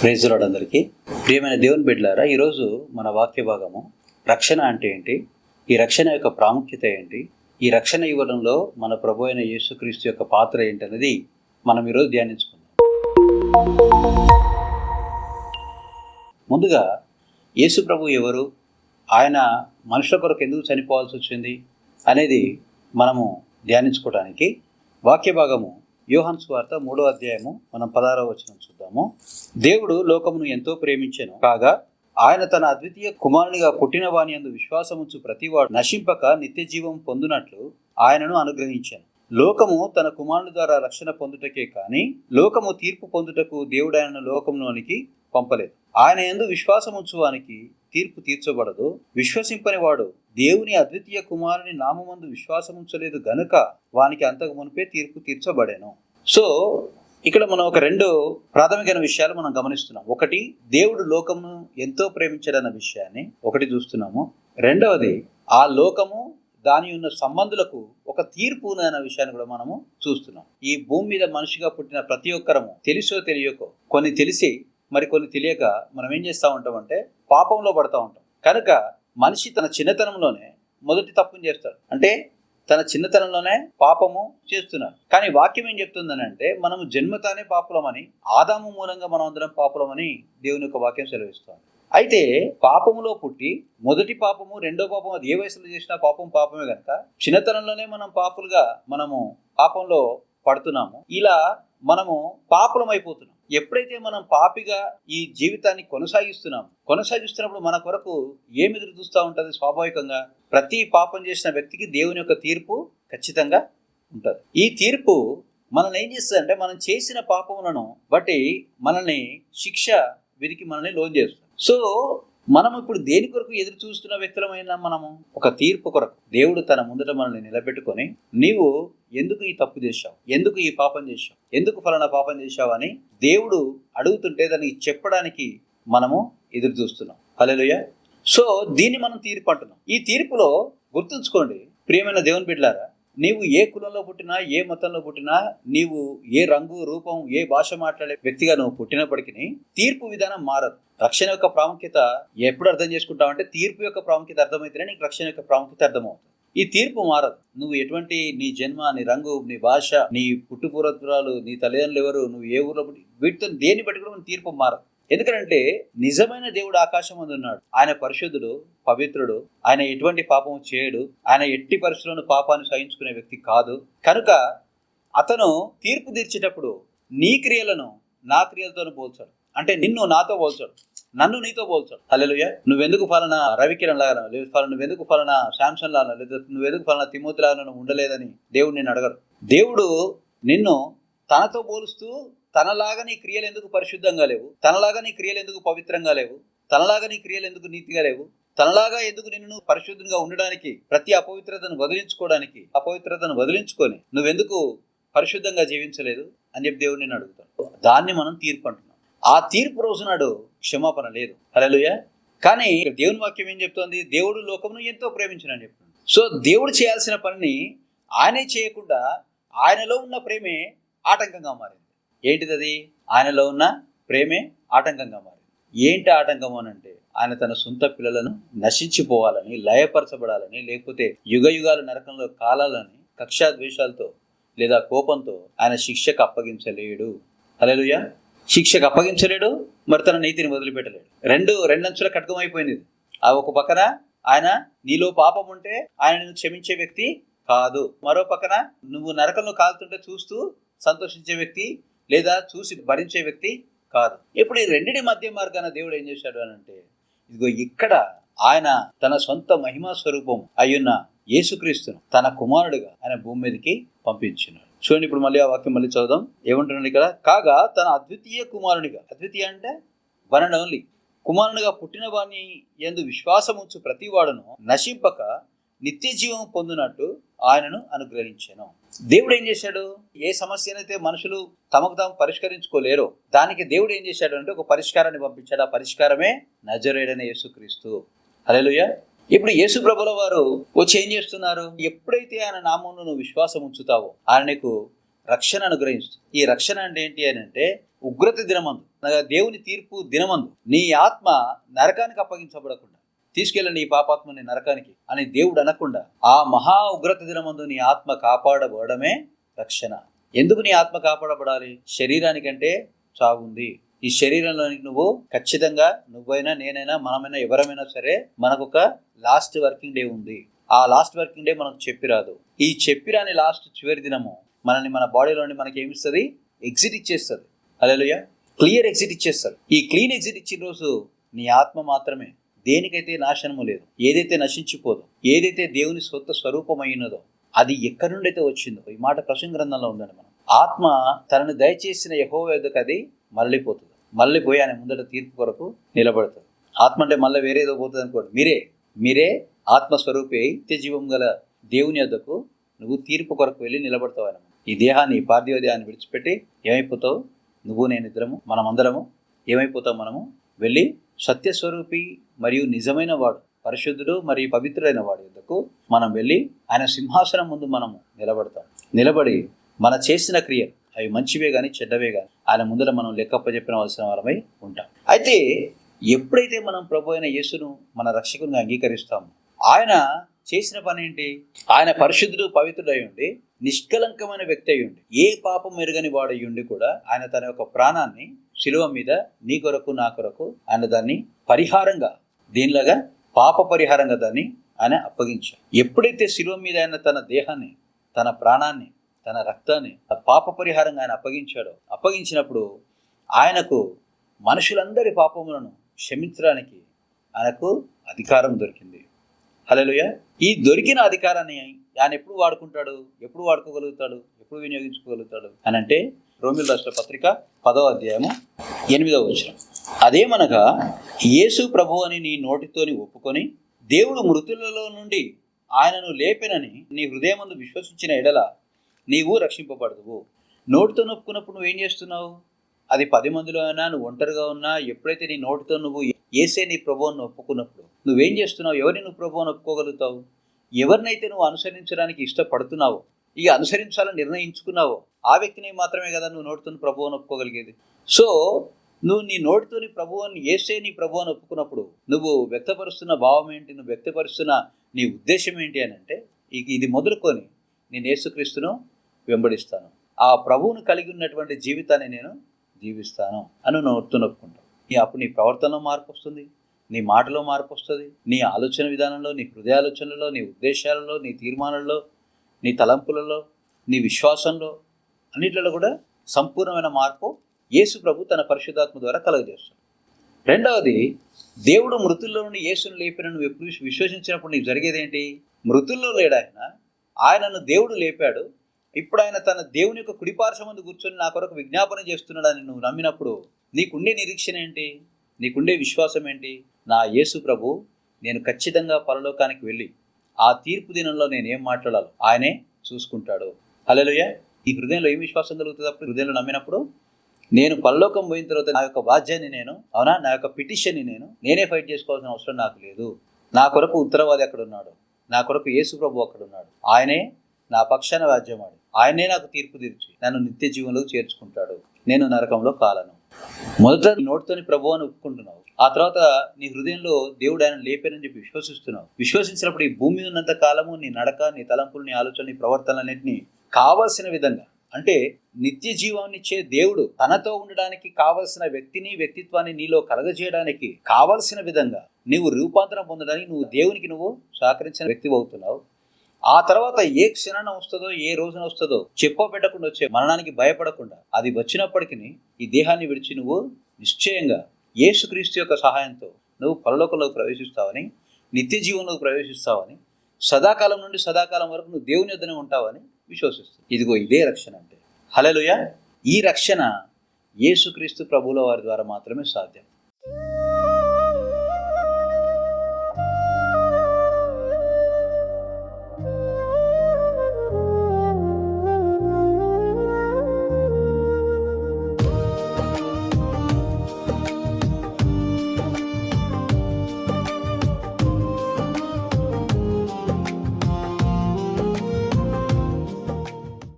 ప్రేజులాడు అందరికీ. ప్రియమైన దేవుని బిడ్డలారా ఈరోజు మన వాక్య భాగము రక్షణ అంటే ఏంటి? ఈ రక్షణ యొక్క ప్రాముఖ్యత ఏంటి? ఈ రక్షణ ఇవ్వడంలో మన ప్రభు అయిన యేసుక్రీస్తు యొక్క పాత్ర ఏంటనేది మనం ఈరోజు ధ్యానించుకుందాం. ముందుగా యేసు ప్రభు ఎవరు? ఆయన మనుషుల కొరకు ఎందుకు చనిపోవాల్సి వచ్చింది? అనేది మనము ధ్యానించుకోవడానికి వాక్య భాగము యోహన్ స్వార్త మూడో అధ్యాయము మనం పదారో వచనం చూద్దాము. దేవుడు లోకమును ఎంతో ప్రేమించెను కాగా ఆయన తన అద్వితీయ కుమారునిగా పుట్టిన వాని అందు విశ్వాసముంచు ప్రతివాడు నశింపక నిత్య జీవం పొందునట్లు ఆయనను అనుగ్రహించాను. లోకము తన కుమారుని ద్వారా రక్షణ పొందుటకే కానీ లోకము తీర్పు పొందుటకు దేవుడు ఆయనను లోకంలోనికి పంపలేదు. ఆయన ఎందు విశ్వాసముంచువానికి తీర్పు తీర్చబడదు. విశ్వసింపని వాడు దేవుని అద్వితీయ కుమారుని నామందు విశ్వాసముంచలేదు గనుక వానికి అంతకు మునిపే తీర్పు తీర్చబడేను. సో ఇక్కడ మనం ఒక రెండు ప్రాథమికమైన విషయాలు మనం గమనిస్తున్నాం. ఒకటి దేవుడు లోకమును ఎంతో ప్రేమించాడన్న విషయాన్ని ఒకటి చూస్తున్నాము. రెండవది ఆ లోకము దాని ఉన్న సంబంధులకు ఒక తీర్పు అనే విషయాన్ని కూడా మనము చూస్తున్నాం. ఈ భూమి మీద మనిషిగా పుట్టిన ప్రతి ఒక్కరము తెలుసో తెలియకో కొన్ని తెలిసి మరి కొన్ని తెలియక మనం ఏం చేస్తూ ఉంటాం అంటే పాపంలో పడతా ఉంటాం. కనుక మనిషి తన చిన్నతనంలోనే మొదటి తప్పుని చేస్తాడు. అంటే తన చిన్నతనంలోనే పాపము చేస్తున్నాడు కానీ వాక్యం ఏం చెప్తుందని అంటే మనము జన్మతానే పాపులమని ఆదాము మూలంగా మనం అందరం పాపులమని దేవుని యొక్క వాక్యం సెలవిస్తుంది. అయితే పాపములో పుట్టి మొదటి పాపము రెండో పాపం అది ఏ వయసులో చేసినా పాపం పాపమే కనుక చిన్నతనంలోనే మనం పాపులుగా మనము పాపంలో పడుతున్నాము. ఇలా మనము పాపులం అయిపోతున్నాం ఎప్పుడైతే మనం పాపిగా ఈ జీవితాన్ని కొనసాగిస్తున్నాం కొనసాగిస్తున్నప్పుడు మన కొరకు ఏమి ఎదురు చూస్తూ ఉంటుంది స్వాభావికంగా? ప్రతి పాపం చేసిన వ్యక్తికి దేవుని యొక్క తీర్పు ఖచ్చితంగా ఉంటుంది. ఈ తీర్పు మనల్ని ఏం చేస్తుంది అంటే మనం చేసిన పాపములను బట్టి మనల్ని శిక్ష విధికి మనల్ని లోన్ చేస్తుంది. సో మనం ఇప్పుడు దేని కొరకు ఎదురు చూస్తున్న వ్యక్తులమైన మనము ఒక తీర్పు కొరకు దేవుడు తన ముందట మనల్ని నిలబెట్టుకొని నీవు ఎందుకు ఈ తప్పు చేశావు? ఎందుకు ఈ పాపం చేశావు? ఎందుకు ఫలానా పాపం చేశావు అని దేవుడు అడుగుతుంటే దానికి చెప్పడానికి మనము ఎదురు చూస్తున్నాం. హలోయ సో దీన్ని మనం తీర్పు అంటున్నాం. ఈ తీర్పులో గుర్తుంచుకోండి ప్రియమైన దేవుని బిడ్డలారా నీవు ఏ కులంలో పుట్టినా ఏ మతంలో పుట్టినా నీవు ఏ రంగు రూపం ఏ భాష మాట్లాడే వ్యక్తిగా నువ్వు పుట్టినప్పటికీ తీర్పు విధానం మారదు. రక్షణ యొక్క ప్రాముఖ్యత ఎప్పుడు అర్థం చేసుకుంటావంటే తీర్పు యొక్క ప్రాముఖ్యత అర్థమైతేనే నీకు రక్షణ యొక్క ప్రాముఖ్యత అర్థమవుతుంది. ఈ తీర్పు మారదు. నువ్వు ఎటువంటి నీ జన్మ నీ రంగు నీ భాష నీ పుట్టుపూర్వత్రాలు నీ తల్లిదండ్రులు ఎవరు నువ్వు ఏ ఊర్లో పుట్టి వీటితో దేన్ని బట్టి కూడా తీర్పు మారదు. ఎందుకంటే నిజమైన దేవుడు ఆకాశం ముందు ఉన్నాడు. ఆయన పరిశుద్ధుడు పవిత్రుడు. ఆయన ఎటువంటి పాపం చేయడు. ఆయన ఎట్టి పరిస్థితులను పాపాన్ని సహించుకునే వ్యక్తి కాదు. కనుక అతను తీర్పు తీర్చేటప్పుడు నీ క్రియలను నా క్రియలతో పోల్చాడు. అంటే నిన్ను నాతో పోల్చాడు. నన్ను నీతో పోల్చాడు. హలోయ నువ్వెందుకు ఫలానా రవికిరణ్ లాగా లేదు ఫలానా నువ్వెందుకు ఫలానా శాంసన్ లాగా లేదా నువ్వెందుకు ఫలానా తిమోతి లాగా ఉండలేదని దేవుడు నిన్ను అడగడు. దేవుడు నిన్ను తనతో పోలుస్తూ తనలాగా నీ క్రియలు ఎందుకు పరిశుద్ధంగా లేవు? తనలాగా నీ క్రియలు ఎందుకు పవిత్రంగా లేవు? తనలాగా నీ క్రియలు ఎందుకు నీతిగా లేవు? తనలాగా ఎందుకు నిన్ను పరిశుద్ధంగా ఉండడానికి ప్రతి అపవిత్రతను వదిలించుకోవడానికి అపవిత్రతను వదిలించుకొని నువ్వెందుకు పరిశుద్ధంగా జీవించలేదు అని చెప్పి దేవుడు నేను అడుగుతాను దాన్ని మనం తీర్పు అంటున్నాం ఆ తీర్పు రోజు నాడు క్షమాపణ లేదు. హలోయ కానీ దేవుని వాక్యం ఏం చెప్తోంది? దేవుడు లోకమును ఎంతో ప్రేమించిన చెప్తుంది. సో దేవుడు చేయాల్సిన పనిని ఆయనే చేయకుండా ఆయనలో ఉన్న ప్రేమే ఆటంకంగా మారింది. ఏంటిది అది ఆయనలో ఉన్న ప్రేమే ఆటంకంగా మారింది. ఏంటి ఆటంకం అని అంటే ఆయన తన సొంత పిల్లలను నశించిపోవాలని లయపరచబడాలని లేకపోతే యుగ యుగాల నరకంలో కాలాలని కక్షాద్వేషాలతో లేదా కోపంతో ఆయన శిక్షకు అప్పగించలేడు. హలోయ శిక్షకు అప్పగించలేడు మరి తన నీతిని వదిలిపెట్టలేడు రెండు రెండంచుల కట్కమైపోయింది ఆ ఒక పక్కన ఆయన నీలో పాపం ఉంటే ఆయన నిన్ను క్షమించే వ్యక్తి కాదు. మరో పక్కన నువ్వు నరకంలో కాలుతుంటే చూస్తూ సంతోషించే వ్యక్తి లేదా చూసి భరించే వ్యక్తి కాదు. ఇప్పుడు ఈ రెండిటి మధ్య మార్గాన దేవుడు ఏం చేశాడు అని అంటే ఇదిగో ఇక్కడ ఆయన తన సొంత మహిమా స్వరూపం అయ్యున్న యేసుక్రీస్తును తన కుమారుడిగా ఆయన భూమి మీదకి పంపించినాడు. చూడండి ఇప్పుడు మళ్ళీ ఆ వాక్యం మళ్ళీ చదువుదాం. ఏమంటున్నాడు ఇక్కడ? కాగా తన అద్వితీయ కుమారునిగా అద్వితీయ అంటే వన్ అండ్ ఓన్లీ కుమారునిగా పుట్టిన వాణ్ణి ఎందు విశ్వాసముంచు ప్రతివాడును నశింపక నిత్య జీవం పొందినట్టు ఆయనను అనుగ్రహించాను. దేవుడు ఏం చేశాడు? ఏ సమస్యనైతే మనుషులు తమకు తాము పరిష్కరించుకోలేరో దానికి దేవుడు ఏం చేశాడు అంటే ఒక పరిష్కారాన్ని పంపించాడు. ఆ పరిష్కారమే నజరేడైన యేసుక్రీస్తు. హల్లెలూయా. ఇప్పుడు యేసు ప్రభుల వారు వచ్చి ఏం చేస్తున్నారు? ఎప్పుడైతే ఆయన నామంలో నువ్వు విశ్వాసం ఉంచుతావో ఆయన నీకు రక్షణ అనుగ్రహిస్తుంది ఈ రక్షణ అంటే ఏంటి అని అంటే ఉగ్రత దినమందు అనగా దేవుని తీర్పు దినమందు నీ ఆత్మ నరకానికి అప్పగించబడకుండా తీసుకెళ్ళండి ఈ పాపాత్మని నరకానికి అని దేవుడు అనకుండా ఆ మహా ఉగ్రత దినమందు నీ ఆత్మ కాపాడబడమే రక్షణ. ఎందుకు నీ ఆత్మ కాపాడబడాలి? శరీరానికంటే చావుంది. ఈ శరీరంలోనికి నువ్వు ఖచ్చితంగా నువ్వైనా నేనైనా మనమైనా ఎవరమైనా సరే మనకు ఒక లాస్ట్ వర్కింగ్ డే ఉంది. ఆ లాస్ట్ వర్కింగ్ డే మనకు చెప్పిరాదు. ఈ చెప్పిరాని లాస్ట్ చివరి దినము మనల్ని మన బాడీలోని మనకి ఏమిస్తుంది? ఎగ్జిట్ ఇచ్చేస్తుంది. అలెలుయ క్లియర్ ఎగ్జిట్ ఇచ్చేస్తుంది. ఈ క్లీన్ ఎగ్జిట్ ఇచ్చిన రోజు నీ ఆత్మ మాత్రమే దేనికైతే నాశనము లేదు ఏదైతే నశించిపోదు ఏదైతే దేవుని స్వత్వ స్వరూపమైనదో అది ఎక్కడి నుండి అయితే వచ్చిందో ఈ మాట ప్రసంగ గ్రంథంలో ఉందండి మనం. ఆత్మ తనను దయచేసిన యహో ఎదుకు అది మళ్ళీపోతుంది మళ్ళీపోయి ఆయన ముందట తీర్పు కొరకు నిలబడుతుంది ఆత్మ అంటే మళ్ళీ వేరేదో పోతుంది అనుకోండి. మీరే మీరే ఆత్మస్వరూపి అయి నిత్యజీవం గల దేవుని వద్దకు నువ్వు తీర్పు కొరకు వెళ్ళి నిలబడతావు ఆయన ఈ దేహాన్ని ఈ పార్థివ దేహాన్ని విడిచిపెట్టి ఏమైపోతావు? నువ్వు నేను ఇద్దరము మనమందరము ఏమైపోతావు మనము? వెళ్ళి సత్యస్వరూపి మరియు నిజమైన వాడు పరిశుద్ధుడు మరియు పవిత్రుడైన వాడి ఎందుకు మనం వెళ్ళి ఆయన సింహాసనం ముందు మనము నిలబడతాం. నిలబడి మన చేసిన క్రియలు అవి మంచివే కానీ చెడ్డవే కానీ ఆయన ముందర మనం లెక్కప్ప చెప్పిన అవసరం వారమై ఉంటాం. అయితే ఎప్పుడైతే మనం ప్రభు అయిన యేసును మన రక్షకునిగా అంగీకరిస్తామో ఆయన చేసిన పని ఏంటి? ఆయన పరిశుద్ధుడు పవిత్రుడై ఉండి నిష్కలంకమైన వ్యక్తి అయ్యుండి. ఏ పాపం మెరుగని వాడయ్యుండి కూడా ఆయన తన యొక్క ప్రాణాన్ని శిలువ మీద నీ కొరకు నా కొరకు ఆయన దాన్ని పరిహారంగా దీనిలాగా పాప పరిహారంగా దాన్ని ఆయన అప్పగించాడు. ఎప్పుడైతే శిలువ మీద ఆయన తన దేహాన్ని తన ప్రాణాన్ని తన రక్తాన్ని ఆ పాప పరిహారంగా ఆయన అప్పగించాడో అప్పగించినప్పుడు ఆయనకు మనుషులందరి పాపములను క్షమించడానికి ఆయనకు అధికారం దొరికింది. హలోయ ఈ దొరికిన అధికారాన్ని ఆయన ఎప్పుడు వాడుకుంటాడు? ఎప్పుడు వాడుకోగలుగుతాడు? ఎప్పుడు వినియోగించుకోగలుగుతాడు? అని అంటే రోమిల్ రాష్ట్ర పత్రిక పదవ అధ్యాయము ఎనిమిదవ వచనం. అదేమనగా యేసు ప్రభు అని నీ నోటితోని ఒప్పుకొని దేవుడు మృతులలో నుండి ఆయనను లేపెనని నీ హృదయమందు విశ్వసించిన ఎడల నీవు రక్షింపబడదువు. నోటితో నొప్పుకున్నప్పుడు నువ్వేం చేస్తున్నావు? అది పది మందిలో అయినా నువ్వు ఒంటరిగా ఉన్నా ఎప్పుడైతే నీ నోటితో నువ్వు ఏసే నీ ప్రభువును ఒప్పుకున్నప్పుడు నువ్వేం చేస్తున్నావు? ఎవరిని నువ్వు ప్రభువును ఒప్పుకోగలుగుతావు? ఎవరినైతే నువ్వు అనుసరించడానికి ఇష్టపడుతున్నావో ఇక అనుసరించాలని నిర్ణయించుకున్నావో ఆ వ్యక్తిని మాత్రమే కదా నువ్వు నోటితోని ప్రభు అని ఒప్పుకోగలిగేది. సో నువ్వు నీ నోటితోని ప్రభువుని ఏసే నీ ప్రభువుని ఒప్పుకున్నప్పుడు నువ్వు వ్యక్తపరుస్తున్న భావం ఏంటి నువ్వు వ్యక్తపరుస్తున్న నీ ఉద్దేశం ఏంటి అని అంటే ఇక ఇది మొదలుకొని నేను యేసుక్రీస్తును వెంబడిస్తాను. ఆ ప్రభువును కలిగి ఉన్నటువంటి జీవితాన్ని నేను జీవిస్తాను అని నోటితో నొప్పుకుంటాను నీ అప్పుడు నీ ప్రవర్తనలో మార్పు వస్తుంది. నీ మాటలో మార్పు వస్తుంది నీ ఆలోచన విధానంలో నీ హృదయాలోచనలో నీ ఉద్దేశాలలో నీ తీర్మానంలో నీ తలంపులలో నీ విశ్వాసంలో అన్నిట్లలో కూడా సంపూర్ణమైన మార్పు యేసు ప్రభు తన పరిశుద్ధాత్మ ద్వారా కలగజేస్తాడు. రెండవది దేవుడు మృతుల్లో నుండి యేసును లేపిన నువ్వు ఎప్పుడు విశ్వసించినప్పుడు నీకు జరిగేది ఏంటి మృతుల్లో లేడు ఆయన. ఆయనను దేవుడు లేపాడు. ఇప్పుడు ఆయన తన దేవుని యొక్క కుడిపార్శ్వ ముందు కూర్చొని నా కొరకు విజ్ఞాపన చేస్తున్నాడని నువ్వు నమ్మినప్పుడు నీకుండే నిరీక్షణ ఏంటి? నీకుండే విశ్వాసం ఏంటి? నా యేసు ప్రభు నేను ఖచ్చితంగా పరలోకానికి వెళ్ళి ఆ తీర్పు దినంలో నేను ఏం మాట్లాడాలో ఆయనే చూసుకుంటాడు. హలోయ ఈ హృదయంలో ఏం విశ్వాసం కలుగుతుంది అప్పుడు? హృదయంలో నమ్మినప్పుడు నేను పరలోకం పోయిన తర్వాత నా యొక్క బాధ్యాన్ని నేను అవునా? నా యొక్క పిటిషన్ని నేను నేనే ఫైట్ చేసుకోవాల్సిన అవసరం నాకు లేదు. నా కొరకు ఉత్తరవాది అక్కడ ఉన్నాడు నా కొరకు యేసు ప్రభు అక్కడ ఉన్నాడు ఆయనే నా పక్షాన వాద్యమాడు ఆయనే నాకు తీర్పు తీర్చి నన్ను నిత్య జీవంలోకి చేర్చుకుంటాడు. నేను నరకంలో కాలను. మొదట నోటితోని ప్రభు అని ఒప్పుకుంటున్నావు. ఆ తర్వాత నీ హృదయంలో దేవుడు ఆయన లేపేనని చెప్పి విశ్వసిస్తున్నావు. విశ్వసించినప్పుడు ఈ భూమి ఉన్నంత కాలము నీ నడక నీ తలంపులు నీ ఆలోచన నీ ప్రవర్తనలన్నింటినీ కావలసిన విధంగా అంటే నిత్య జీవాన్నిచ్చే దేవుడు తనతో ఉండడానికి కావలసిన వ్యక్తిని వ్యక్తిత్వాన్ని నీలో కలగజేయడానికి కావలసిన విధంగా నీవు రూపాంతరం పొందడానికి నువ్వు దేవునికి నువ్వు సహకరించిన వ్యక్తి అవుతున్నావు. ఆ తర్వాత ఏ క్షణాన వస్తుందో ఏ రోజున వస్తుందో చెప్ప పెట్టకుండా వచ్చే మరణానికి భయపడకుండా అది వచ్చినప్పటికీ ఈ దేహాన్ని విడిచి నువ్వు నిశ్చయంగా యేసుక్రీస్తు యొక్క సహాయంతో నువ్వు పరలోకంలోకి ప్రవేశిస్తావని నిత్య జీవంలోకి ప్రవేశిస్తావని సదాకాలం నుండి సదాకాలం వరకు నువ్వు దేవుని యొద్దనే ఉంటావని విశ్వసిస్తుంది ఇదిగో ఇదే రక్షణ అంటే. హలలుయ ఈ రక్షణ యేసుక్రీస్తు ప్రభువుల వారి ద్వారా మాత్రమే సాధ్యం.